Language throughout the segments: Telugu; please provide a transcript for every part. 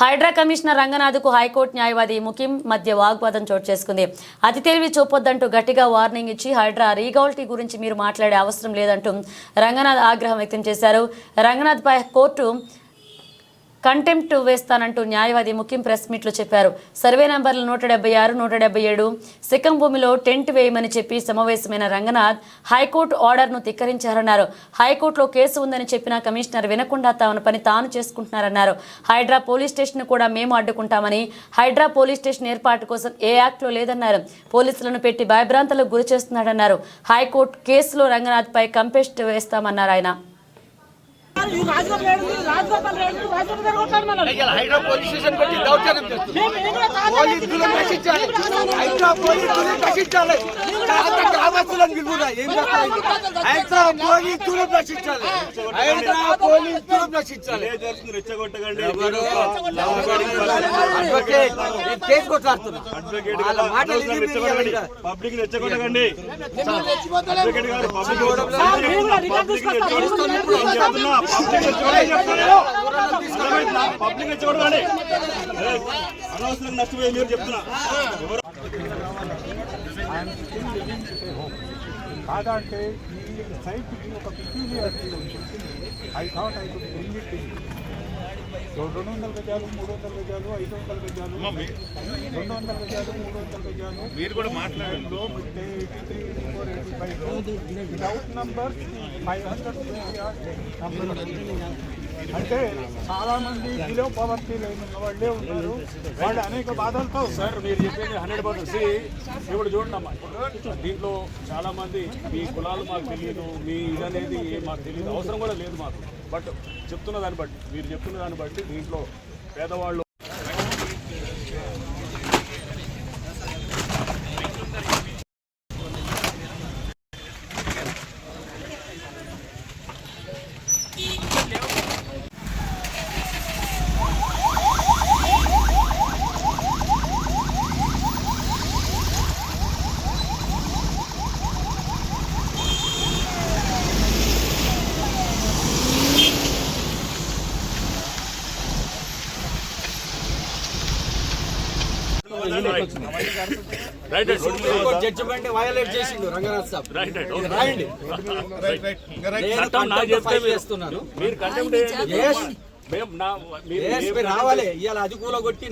హైడ్రా కమిషనర్ రంగనాథ్కు హైకోర్టు న్యాయవాది ముఖిం మధ్య వాగ్వాదం చోటు చేసుకుంది. అతి తెలివి చూపొద్దంటూ గట్టిగా వార్నింగ్ ఇచ్చి హైడ్రా రీగౌల్టీ గురించి మీరు మాట్లాడే అవసరం లేదంటూ రంగనాథ్ ఆగ్రహం వ్యక్తం చేశారు. రంగనాథ్పై కోర్టు కంటెంప్ట్ వేస్తానంటూ న్యాయవాది ముఖ్యం ప్రెస్ మీట్లో చెప్పారు. సర్వే నంబర్లు నూట డెబ్బై ఆరు నూట డెబ్బై ఏడు. సిక్కం భూమిలో టెంట్ వేయమని చెప్పి సమావేశమైన రంగనాథ్ హైకోర్టు ఆర్డర్ను ధిక్కరించారన్నారు. హైకోర్టులో కేసు ఉందని చెప్పిన కమిషనర్ వినకుండా తమ పని తాను చేసుకుంటున్నారన్నారు. హైడ్రా పోలీస్ స్టేషన్ కూడా మేము అడ్డుకుంటామని హైడ్రా పోలీస్ స్టేషన్ ఏర్పాటు కోసం ఏ యాక్ట్లో లేదన్నారు. పోలీసులను పెట్టి భయభ్రాంతలకు గురి చేస్తున్నాడన్నారు హైకోర్టు కేసులో రంగనాథ్పై కంపెస్ట్ వేస్తామన్నారు ఆయన. పోలీస్ స్టేషన్ పెట్టి దౌర్జన్యం. పోలీసులు నశించాలి. హైడ్రా పోలీసులు నశించాలి. గ్రామస్తులను పిలువురా. ఏం చేస్తారు హైడ్రా పోలీసులు నశించాలి. హైడ్రా పోలీసులు నశించాలి. కేసు కొట్లాడుతున్నా. పబ్లిక్ రెచ్చగొట్టకండి. పబ్లిక్ సార్, పబ్లిక్ రెచ్చగొట్టకండి అనవసరంగా నష్టపోయి మీరు చెప్తున్నా ఎవరు కాదంటే ఈ సైట్కి ఒక peculiarity I thought I could bring it రెండు వందల గజాలు మూడు వందల గజాలు ఐదు వందల గజాలు రెండు వందల గజాలు మూడు వందల గజాలు మీరు కూడా మాట్లాడండి వితౌట్ నంబర్ ఫైవ్ హండ్రెడ్ అంటే చాలా మంది బిలో పవర్టీ లేని వాళ్ళే ఉన్నారు. వాళ్ళు అనేక బాధలతో సార్ మీరు చెప్పింది హండ్రెడ్ పర్సెంట్. ఇప్పుడు చూడండి అమ్మా. దీంట్లో చాలా మంది మీ కులాలు మాకు తెలియదు మీ ఇది అనేది మాకు తెలియదు. అవసరం కూడా లేదు మాకు. బట్ చెప్తున్న దాన్ని బట్టి మీరు చెప్తున్న దాన్ని బట్టి దీంట్లో పేదవాళ్ళు రైట్ సుప్రీంకోర్టు జడ్జిమెంట్ వయలేట్ చేసిండు రంగనాథ్ సాబ్. రైట్ రైట్ ఇది రాయండి. నేను చేస్తున్నాను. మేము నా మీరు ఏ రావాలి. ఇవాళ అది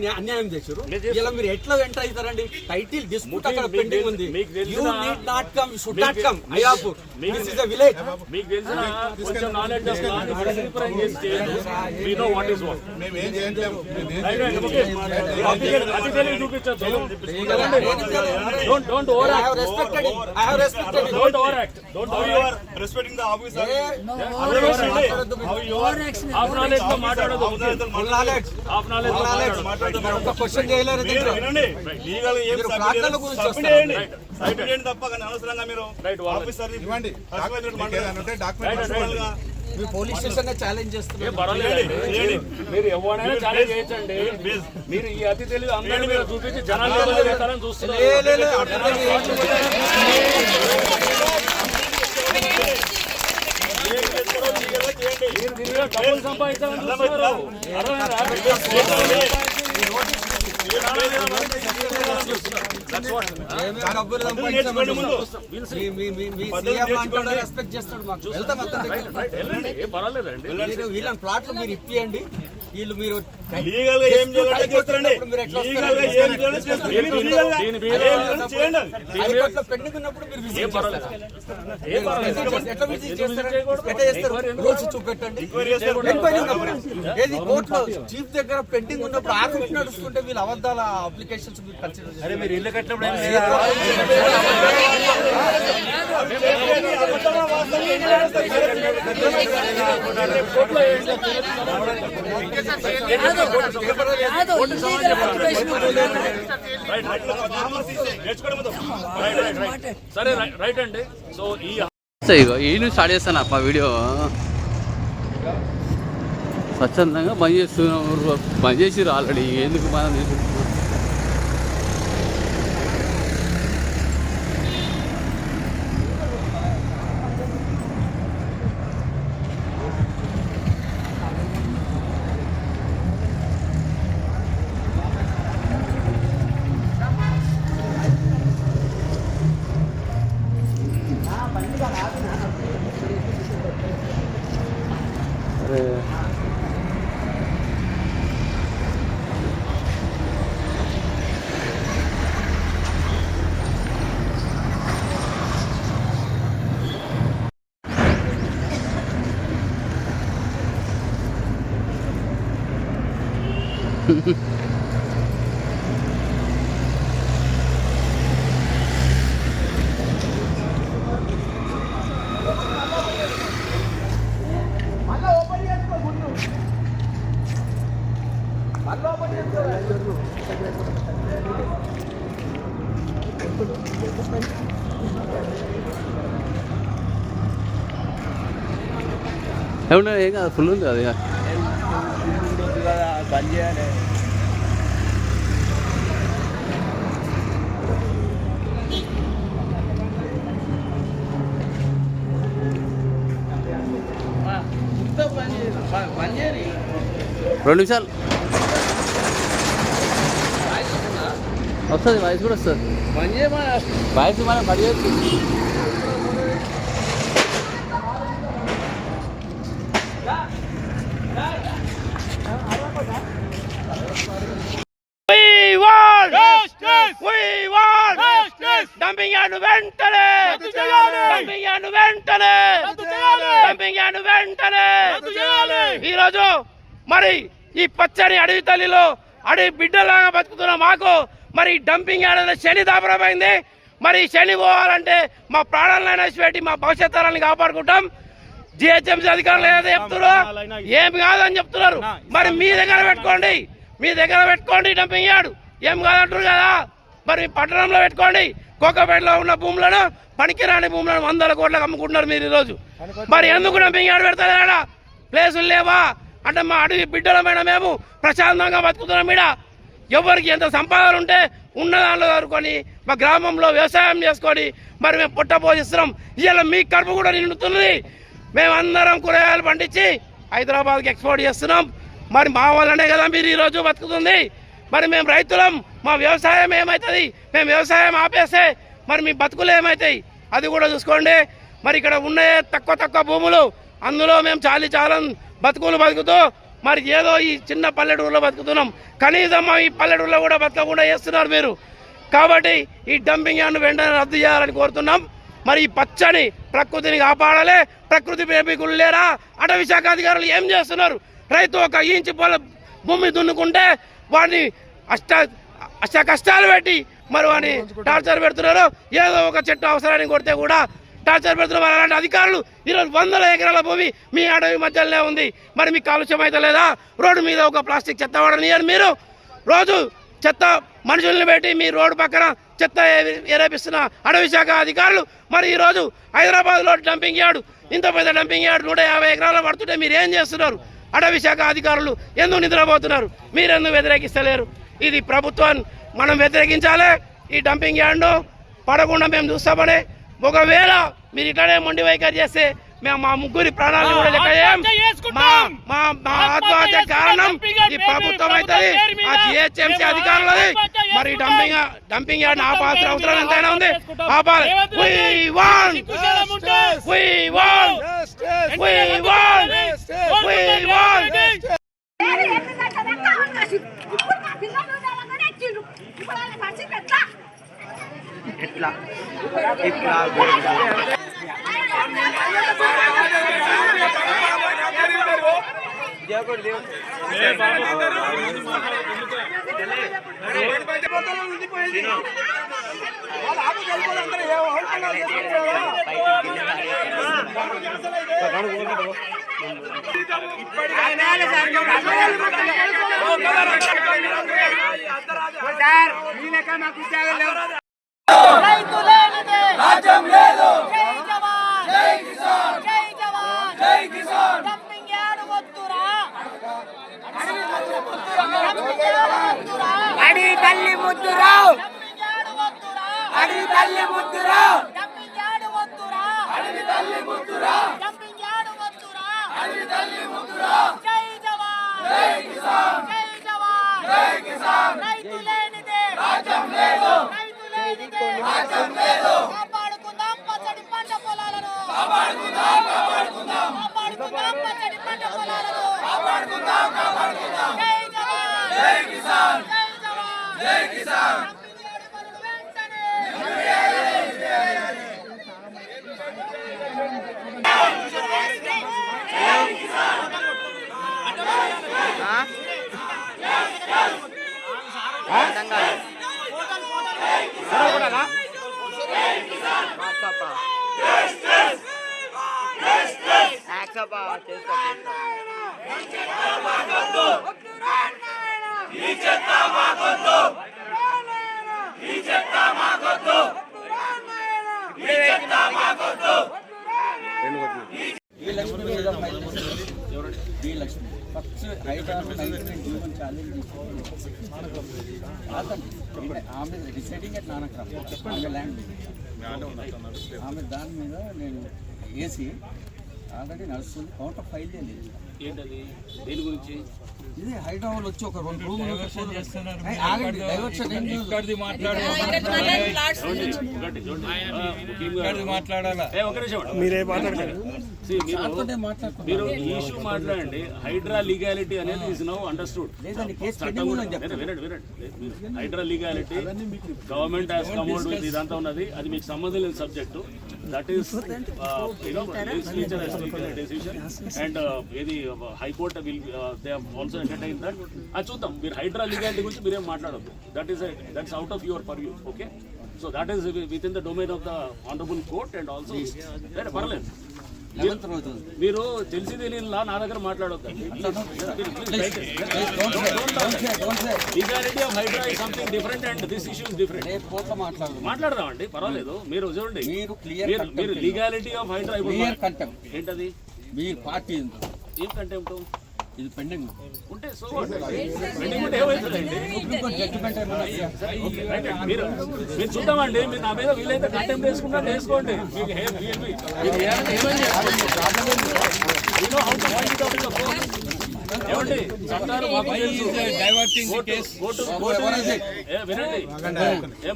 న్యా- అన్యాయం చేశారు. ఇలా మీరు ఎట్లా ఎంటర్ అవుతారండి? టైటిల్ డిస్ప్యూట్ అక్కడ పెండింగ్ ఉంది. You need not come should not come Ayapur this is a village మీకు తెలిసిన కొంచెం నాలెడ్జ్ ఆఫ్ లా రిప్రజెంట్ చేసి చేయండి we know what is what right right okay అతి తెలివి చూపించచ్చు. Don't don't over I have act respected I have respected don't over act don't how over you are respecting the officer నాలెడ్జ్తో మాట్లాడదు ఫుల్ నాలెడ్జ్ మీరు పోలీస్ స్టేషన్ ఛాలెంజ్ చేస్తున్నారు. మీరు ఎవరైనా ఛాలెంజ్ చేయొచ్చండి మీరు ఈ అతి తెలివి అందరినీ మీరు చూపించి జనాలు చూస్తున్నారు లే, లే, లే, అట్లా ఏం మీరు దీని మీద డబ్బులు సంపాదించాలని చూస్తున్నారు అర్థమైందా? ఏమీ డబ్బులు సంపాదించామని మీ- మీ- మీ- మీ సీఎం అంటాడు రెస్పెక్ట్ చేస్తాడు మాకు. వెళ్తాం వీళ్ళని ప్లాట్లు మీరు ఇప్పియండి. వీళ్ళు మీరు లీగల్గా ఏం చేయాలంటే చేస్తారండి. మీరు లీగల్గా ఏం చేయాలో చేస్తారు. మీరు లీగల్గా ఏం చేయాలో చేయండి. అది. హైకోర్టులో పెండింగ్ ఉన్నప్పుడు మీరు ఏం విజిట్ పర్వాలేదు. చేస్తారు? ఏం పర్వాలేదు. ఎట్లా విజిట్ ఎందుకు చేస్తారు? విజిట్ చేయకూడదు? ఎట్లా చేస్తారు? ఎంక్వైరీ ఎందుకు? రూల్స్ చూపెట్టండి. ఎంక్వైరీ ఉన్నప్పుడు. ఏది కోర్టులో చీఫ్ దగ్గర పెండింగ్ ఉన్నప్పుడు ఆర్గ్యుమెంట్ నడుస్తుంటే వీళ్ళు అబద్ధాల అప్లికేషన్స్ మీరు కన్సిడర్ చేస్తారు మీరు ఇల్లు కట్టినప్పుడు సరే రైట్ అండి సో ఈ ఇగో స్టార్ట్ చేస్తాను అప్ప వీడియో. స్వచ్ఛందంగా బంద్ చేస్తున్నారు. బంద్ చేసిర్రు ఆల్రెడీ. ఎందుకు మనం తీసుకుంటున్నాం అరే. ఏమన్నా ఏం కాదు ఫుల్ ఉంది అది బంద్ చేయాలి రెండు నిమిషాలు వస్తుంది వాయిస్ కూడా వస్తుంది. వాయిస్ మనం పడి We want justice. We want justice. Dumping yard వెంటనే డంపింగ్ యార్డ్ వెంటనే డంపింగ్ యార్డ్ వెంటనే ఈ రోజు మరి ఈ పచ్చని అడవి తల్లిలో అడవి బిడ్డలాగా బతుకుతున్న మాకు మరి డంపింగ్ యార్డ్ శని దాపరమైంది. మరి శని పోవాలంటే మా ప్రాణాలను పెట్టి మా భవిష్యత్తాలను కాపాడుకుంటాం. జిహెచ్ఎంసీ అధికారులు ఏదో చెప్తున్నారు ఏమి కాదని చెప్తున్నారు. మరి మీ దగ్గర పెట్టుకోండి. మీ దగ్గర పెట్టుకోండి డంపింగ్ యార్డ్ ఏం కాదంటారు కదా? మరి పట్టణంలో పెట్టుకోండి. కోకపేటలో ఉన్న భూములను పనికిరాని భూములను వందల కోట్లకు అమ్ముకుంటున్నారు మీరు ఈరోజు. మరి ఎందుకు డంపింగ్ యార్డ్ పెడతారు ప్లేసులు లేవా? అంటే మా అడవి బిడ్డలమైన మేము ప్రశాంతంగా బతుకుతున్నాం మీడ ఎవరికి ఎంత సంపాదన ఉంటే ఉన్న దాంట్లో దొరుకుని మా గ్రామంలో వ్యవసాయం చేసుకొని మరి మేము పుట్ట పోషిస్తున్నాం. ఇవాళ మీ కడుపు కూడా నిండుతున్నది మేమందరం కూరగాయలు పండించి హైదరాబాద్కి ఎక్స్పోర్ట్ చేస్తున్నాం. మరి మా వల్లనే కదా మీరు ఈరోజు బతుకుతుంది. మరి మేము రైతులం మా వ్యవసాయం ఏమవుతుంది మేము వ్యవసాయం ఆపేస్తే మరి మీ బతుకులు ఏమవుతాయి అది కూడా చూసుకోండి. మరి ఇక్కడ ఉన్న తక్కువ తక్కువ భూములు అందులో మేము చాలి చాలం బతుకులు బతుకుతూ మరి ఏదో ఈ చిన్న పల్లెటూరులో బతుకుతున్నాం. కనీసం ఈ పల్లెటూరులో కూడా బతకకుండా చేస్తున్నారు మీరు. కాబట్టి ఈ డంపింగ్ యార్డ్ను వెంటనే రద్దు చేయాలని కోరుతున్నాం. మరి ఈ పచ్చని ప్రకృతిని కాపాడాలి. ప్రకృతి ప్రేమికులు లేరా? అటవీ శాఖ అధికారులు ఏం చేస్తున్నారు? రైతు ఒక ఇంచు పొల భూమి దున్నుకుంటే వాడిని అష్ట అష్ట కష్టాలు పెట్టి మరి వాడిని టార్చర్ పెడుతున్నారు. ఏదో ఒక చెట్టు అవసరాన్ని కొడితే కూడా టార్చర్ పెడుతున్నారు అలాంటి అధికారులు ఈరోజు వందల ఎకరాల భూమి మీ అడవి మధ్యలోనే ఉంది. మరి మీకు కాలుష్యం అయితే లేదా? రోడ్డు మీద ఒక ప్లాస్టిక్ చెత్త వాడనియరు మీరు. రోజు చెత్త మనుషుల్ని పెట్టి మీ రోడ్డు పక్కన చెత్త ఏరేపిస్తున్న అడవి శాఖ అధికారులు. మరి ఈరోజు హైదరాబాద్లో డంపింగ్ యార్డు ఇంత పెద్ద డంపింగ్ యార్డు నూట యాభై ఎకరాలు పడుతుంటే మీరు ఏం చేస్తున్నారు? అడవి శాఖ అధికారులు ఎందుకు నిద్రపోతున్నారు? మీరెందుకు వ్యతిరేకిస్తలేరు? ఇది ప్రభుత్వాన్ని మనం వ్యతిరేకించాలి. ఈ డంపింగ్ యార్డ్ను పడకుండా మేము చూస్తామని. ఒకవేళ మీరు ఇట్లానే మొండి వైఖరి చేస్తే మేము మా ముగ్గురి ప్రాణాలను కూడా లెక్క చేయం. మా మా మా ఆత్మహత్య కారణం ఈ ప్రభుత్వం అవుతుంది ఆ జిహెచ్ఎంసీ అధికారులది. మరి డంపింగ్ డంపింగ్ యార్డ్ ఆపాల్సిన అవసరం ఎంతైనా ఉంది. ఆపాలి. We want నేను ఎందుకంటే లెక్క ఉన్నది. ఇప్పుడు మా పిల్లలు తల్లి ముద్దురా డంపింగ్ యార్డ్ వద్దురా అడి తల్లి ముద్దురా డంపింగ్ యార్డ్ వద్దురా అడి తల్లి ముద్దురా డంపింగ్ యార్డ్ వద్దురా అడి తల్లి ముద్దురా జై జవాన్ జై కిసాన్ జై జవాన్ జై కిసాన్ రైతు లేనిదే రాజ్యం లేదు రైతు లేనిదే రాజ్యం లేదు ఈ చెత్త మాకొద్దు వెంటనే ఈ లక్ష్మి మీద ఫైల్ చేసింది ఎవరండి ఈ Lakshmi first Hyderabad nineteen Jeevan challenge చెప్పండి ఆమె డిసైడింగ్ అట్ నానక్రామ్ ఆమె ల్యాండ్ ఆమె దాని మీద నేను వేసి ఆల్రెడీ నడుస్తుంది. కౌంటర్ ఫైల్ చేయలేదు. ఏంటది? దేని గురించి? ఇది హైదరాబాద్ వచ్చి ఒక రెండు ఆగండి డైవర్షన్ మీరు ఈ ఇష్యూ మాట్లాడండి. హైడ్రా లీగాలిటీ అనేది is now understood Hydraa legality government has come out with ఇదంతా ఉన్నది. అది మీకు సంబంధం లేని subject that is decision and ఏది high court will they also entertain that అది చూద్దాం. మీరు హైడ్రా లీగాలిటీ గురించి మీరేం మాట్లాడద్దు. That is that's out of your purview okay so that is within the domain of the honourable court and also పర్లేదు. లెవెన్త్ రోజు. మీరు తెలిసి తెలియని లా నా దగ్గర మాట్లాడొద్దు legality of Hydraa is something different and this issue is different మాట్లాడదాం. పర్వాలేదు. మీరు చూడండి. మీరు లీగాలిటీ ఆఫ్ హైడ్రా ఇప్పుడు ఏంటది? మీ పార్టీ. ఏం కంటెంప్ట్ ఇది పెండింగ్ ఉంటే సో పెండింగ్ ఉంటే. మీరు మీరు చూద్దామండి. మీరు నా మీద వీలైతే కంటెంప్ట్ వేసుకుంటే వేసుకోండి మీకు హే-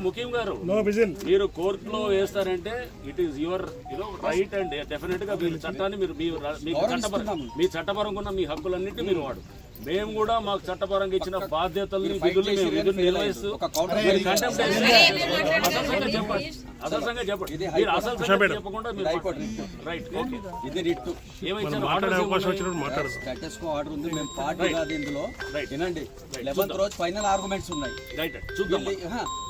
ముఖ్యం గారు మీరు కోర్టులో వేస్తారంటే it is your you know right and డెఫినెట్గా మీరు చట్టాన్ని మీరు మీ చట్టపరం మీ చట్టపరంగా ఉన్న మీ హక్కులన్నింటినీ మీరు వాడు. మేము కూడా మాకు చట్టపరంగా ఇచ్చిన బాధ్యతల్ని విధులు మేము విధులు నిర్వహిస్తూ ఒక కౌంటర్ మీరు అసలు చెప్పండి. అసలు చెప్పకుండా రైట్. ఇది writ order status quo order ఉంది. మేము పార్టీ కాదు ఇందులో. వినండి. లెవెన్త్ రోజు ఫైనల్ ఆర్గ్యుమెంట్స్ ఉన్నాయి. రైట్ చూద్దాం.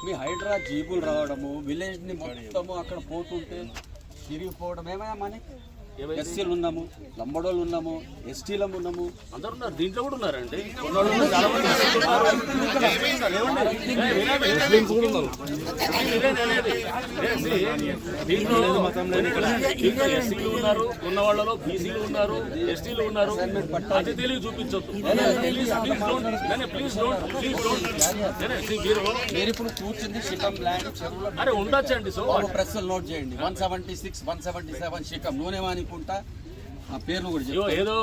మీ హైడ్రా జీపులు రావడము విలేజ్ని మొత్తము అక్కడ పోతుంటే తిరిగిపోవడం ఏమయ్యా మనకి ఎస్సీలు ఉన్నాము లంబడోళ్ళు ఉన్నాము ఎస్టీలం ఉన్నాము అందరు ఉన్నారు దీంట్లో కూడా ఉన్నారండి దీంట్లో ఉన్నారు ఉన్న వాళ్ళలో బీసీలు ఉన్నారు ఎస్టీలు ఉన్నారు. అది తెలివి చూపించొద్దు. Please please don't please don't please don't మీరు. మీరు ఇప్పుడు కూర్చుంది శిఖం ల్యాండ్ చెరువులో అరే ఉండొచ్చండి సో ప్రెస్ నోట్ చేయండి. One seventy six one seventy seven శిఖం. నూనె అనుకుంటా ఏదో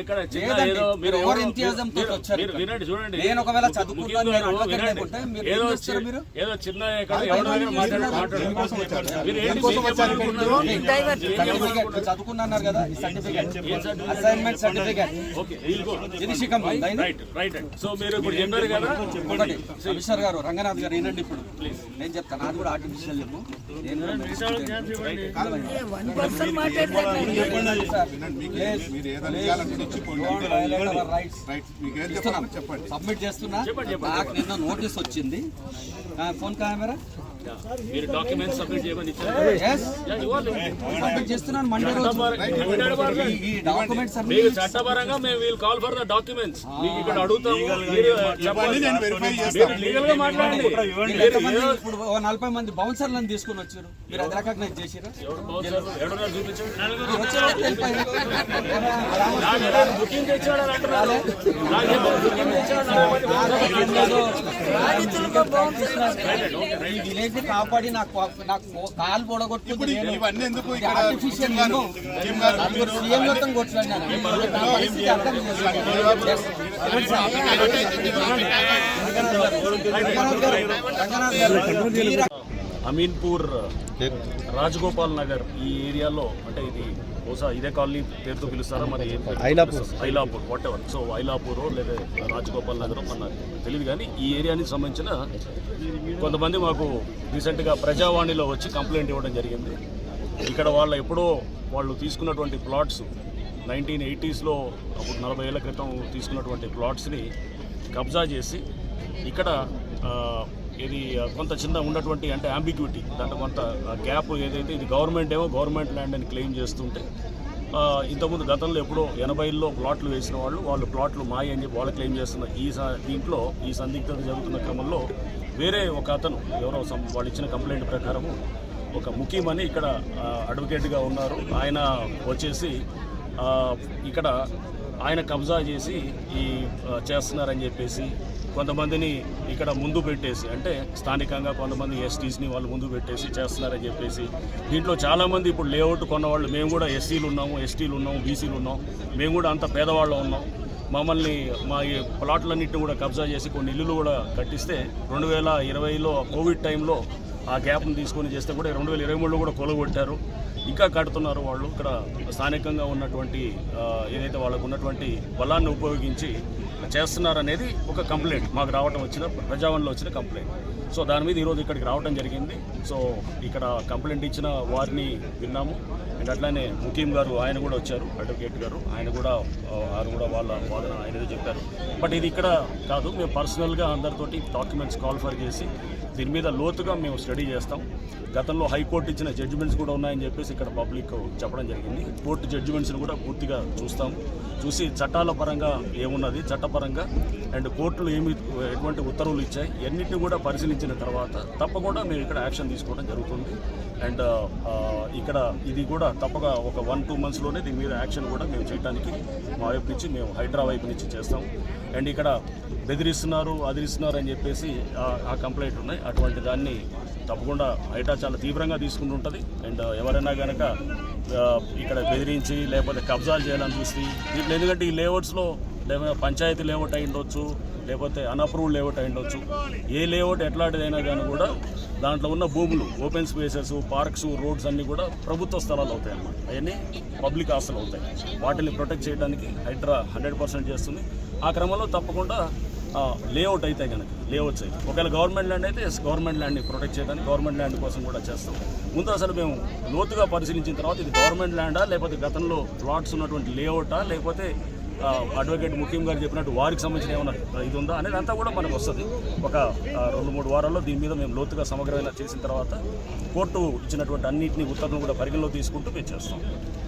ఇక్కడ చిన్న. ఏదో మీరు ఎవరు ఎవరో- enthusiasm తో మీరు- వచ్చారు మీరు ఇక్కడ? వినండి చూడండి. నేను ఒకవేళ చదువుకున్నాను, నేను మీరు ఏదో ఏం చేస్తారు చి- మీరు? ఏదో చిన్న ఎక్కడ ఎవరి మాట్లాడారు మాట్లాడారు మీరు ఏంటి చదువుకున్నారు కదా ఈ సర్టిఫికేట్ అసైన్మెంట్ సర్టిఫికేట్? ఓకే. ఇది శిఖం? రైట్ రైట్ సో మీరు ఇప్పుడు చెప్పారు కదా? ఒకటి కమిషనర్ గారు రంగనాథ్ గారు వినండి ఇప్పుడు. నేను చెప్తాను అది కూడా ఆర్టిఫిషియల్ నేను కూడా సబ్మిట్ చేస్తున్నా. నాకు నిన్న నోటీస్ వచ్చింది. Phone camera? మీరు డాక్యుమెంట్స్ సబ్మిట్ చేయమని ఇచ్చారు మీకు చట్టపరంగా మేము we'll call for the documents మీకు ఇక్కడ అడుగుతాము లీగల్గా మాట్లాడండి ఇప్పుడు నలభై మంది బౌన్సర్లను తీసుకొని వచ్చారు మీరు అది రికగ్నైజ్ చేసిరా బుకింగ్ తెచ్చాడని అంటున్నారు బుకింగ్ తెచ్చాడని ఈ విలేజ్ ని కాపాడి? నాకు నాకు కాలు సీఎం మొత్తం కొట్లాడినాను పరిస్థితి ఈ అమీన్పూర్ రాజగోపాల్ నగర్ ఈ ఏరియాలో అంటే ఇది బహుశా ఇదే కాలనీ పేరుతో పిలుస్తారా? మరి ఏం పేరు? Ailapur. Whatever so Ailapur లేదా రాజగోపాల్ నగర్ మన తెలియదు కానీ ఈ ఎరియానికి సంబంధించిన కొంతమంది మాకు రీసెంట్గా ప్రజావాణిలో వచ్చి కంప్లైంట్ ఇవ్వడం జరిగింది. ఇక్కడ వాళ్ళ ఎప్పుడో వాళ్ళు తీసుకున్నటువంటి ప్లాట్స్ నైన్టీన్ ఎయిటీస్లో అప్పుడు నలభై ఏళ్ళ క్రితం తీసుకున్నటువంటి ప్లాట్స్ని కబ్జా చేసి ఇక్కడ ఇది కొంత చిన్న ఉన్నటువంటి అంటే అంబిగ్యూటీ దాంట్లో కొంత గ్యాప్ ఏదైతే ఇది గవర్నమెంట్ ఏమో గవర్నమెంట్ ల్యాండ్ అని క్లెయిమ్ చేస్తుంటే ఇంతకుముందు గతంలో ఎప్పుడో ఎనభైలో ప్లాట్లు వేసిన వాళ్ళు వాళ్ళు ప్లాట్లు మాయ అని చెప్పి వాళ్ళు క్లెయిమ్ చేస్తున్న ఈ స- దీంట్లో ఈ సందిగ్ధత జరుగుతున్న క్రమంలో వేరే ఒక అతను ఎవరో వాళ్ళు ఇచ్చిన కంప్లైంట్ ప్రకారము ఒక ముఖ్యమని ఇక్కడ అడ్వకేట్గా ఉన్నారు. ఆయన వచ్చేసి ఇక్కడ ఆయన కబ్జా చేసి ఈ చేస్తున్నారని చెప్పేసి కొంతమందిని ఇక్కడ ముందు పెట్టేసి అంటే స్థానికంగా కొంతమంది ఎస్టీస్ని వాళ్ళు ముందు పెట్టేసి చేస్తున్నారని చెప్పేసి దీంట్లో చాలామంది ఇప్పుడు లేఅవుట్ కొన్నవాళ్ళు మేము కూడా ఎస్సీలు ఉన్నాము ఎస్టీలు ఉన్నాము బీసీలు ఉన్నాం మేము కూడా అంత పేదవాళ్ళు ఉన్నాం. మమ్మల్ని మా ఈ ప్లాట్లన్నింటినీ కూడా కబ్జా చేసి కొన్ని ఇల్లులు కూడా కట్టిస్తే రెండు వేల ఇరవైలో కోవిడ్ టైంలో ఆ గ్యాప్ని తీసుకొని చేస్తే కూడా రెండు వేల ఇరవై మూడులో కూడా కొలగొట్టారు. ఇంకా కడుతున్నారు వాళ్ళు. ఇక్కడ స్థానికంగా ఉన్నటువంటి ఏదైతే వాళ్ళకు ఉన్నటువంటి బలాన్ని ఉపయోగించి చేస్తున్నారనేది ఒక కంప్లైంట్. మాకు రావడం వచ్చిన ప్రజావన్లో వచ్చిన కంప్లైంట్. సో దాని మీద ఈరోజు ఇక్కడికి రావడం జరిగింది. సో ఇక్కడ కంప్లైంట్ ఇచ్చిన వారిని విన్నాము. అండ్ అట్లానే ముఖీం గారు ఆయన కూడా వచ్చారు. అడ్వకేట్ గారు. ఆయన కూడా వారు కూడా వాళ్ళ వాదన ఆయన చెప్పారు. బట్ ఇది ఇక్కడ కాదు. మేము పర్సనల్గా అందరితోటి డాక్యుమెంట్స్ కాల్ఫర్ చేసి దీని మీద లోతుగా మేము స్టడీ చేస్తాం. గతంలో హైకోర్టు ఇచ్చిన జడ్జిమెంట్స్ కూడా ఉన్నాయని చెప్పేసి ఇక్కడ పబ్లిక్ చెప్పడం జరిగింది. కోర్టు జడ్జిమెంట్స్ని కూడా పూర్తిగా చూస్తాం. చూసి చట్టాల పరంగా ఏమున్నది? చట్టపరంగా అండ్ కోర్టులు ఏమి ఎటువంటి ఉత్తర్వులు ఇచ్చాయి? ఎన్నిటిని కూడా పరిశీలించిన తర్వాత తప్పకుండా మేము ఇక్కడ యాక్షన్ తీసుకోవడం జరుగుతుంది. అండ్ ఇక్కడ ఇది కూడా తప్పక ఒక వన్ టూ మంత్స్లోనే దీని మీద యాక్షన్ కూడా మేము చేయడానికి మా వైపు నుంచి మేము హైడ్రా వైపు నుంచి చేస్తాం. అండ్ ఇక్కడ బెదిరిస్తున్నారు అదిరిస్తున్నారు అని చెప్పేసి ఆ- కంప్లైంట్ ఉన్నాయి. అటువంటి దాన్ని తప్పకుండా హైటా చాలా తీవ్రంగా తీసుకుంటుంటుంది అండ్ ఎవరైనా కనుక ఇక్కడ బెదిరించి లేకపోతే కబ్జాలు చేయాలని చూసి ఎందుకంటే ఈ లేఅవుట్స్లో లేకపోతే పంచాయతీ లేఅవుట్ అయి ఉండొచ్చు లేకపోతే అన్అప్రూవ్డ్ లేఅవుట్ అయి ఉండొచ్చు. ఏ లేఅవుట్ ఎట్లాంటిదైనా కానీ కూడా దాంట్లో ఉన్న భూములు ఓపెన్ స్పేసెస్ పార్క్స్ రోడ్స్ అన్నీ కూడా ప్రభుత్వ స్థలాలు అవుతాయి అన్నమాట అవన్నీ పబ్లిక్ ఆస్తులు అవుతాయి. వాటిని ప్రొటెక్ట్ చేయడానికి హైడ్రా హండ్రెడ్ పర్సెంట్ చేస్తుంది. ఆ క్రమంలో తప్పకుండా లేఅవుట్ అయితే కనుక లేఅవుట్స్ అయితే. ఒకవేళ గవర్నమెంట్ ల్యాండ్ అయితే గవర్నమెంట్ ల్యాండ్ని ప్రొటెక్ట్ చేయడానికి గవర్నమెంట్ ల్యాండ్ కోసం కూడా చేస్తాం. ముందు అసలు మేము లోతుగా పరిశీలించిన తర్వాత ఇది గవర్నమెంట్ ల్యాండా లేకపోతే గతంలో ప్లాట్స్ ఉన్నటువంటి లేఅవుటా లేకపోతే అడ్వకేట్ ముఖ్యం గారు చెప్పినట్టు వారికి సంబంధించిన ఏమైనా ఇది ఉందా అనేది అంతా కూడా మనకు వస్తుంది. ఒక రెండు మూడు వారాల్లో దీని మీద మేము లోతుగా సమగ్రమైన చేసిన తర్వాత కోర్టు ఇచ్చినటువంటి అన్నింటినీ ఉత్తర్వులు కూడా పరిగణలో తీసుకుంటూ మేము చేస్తాం.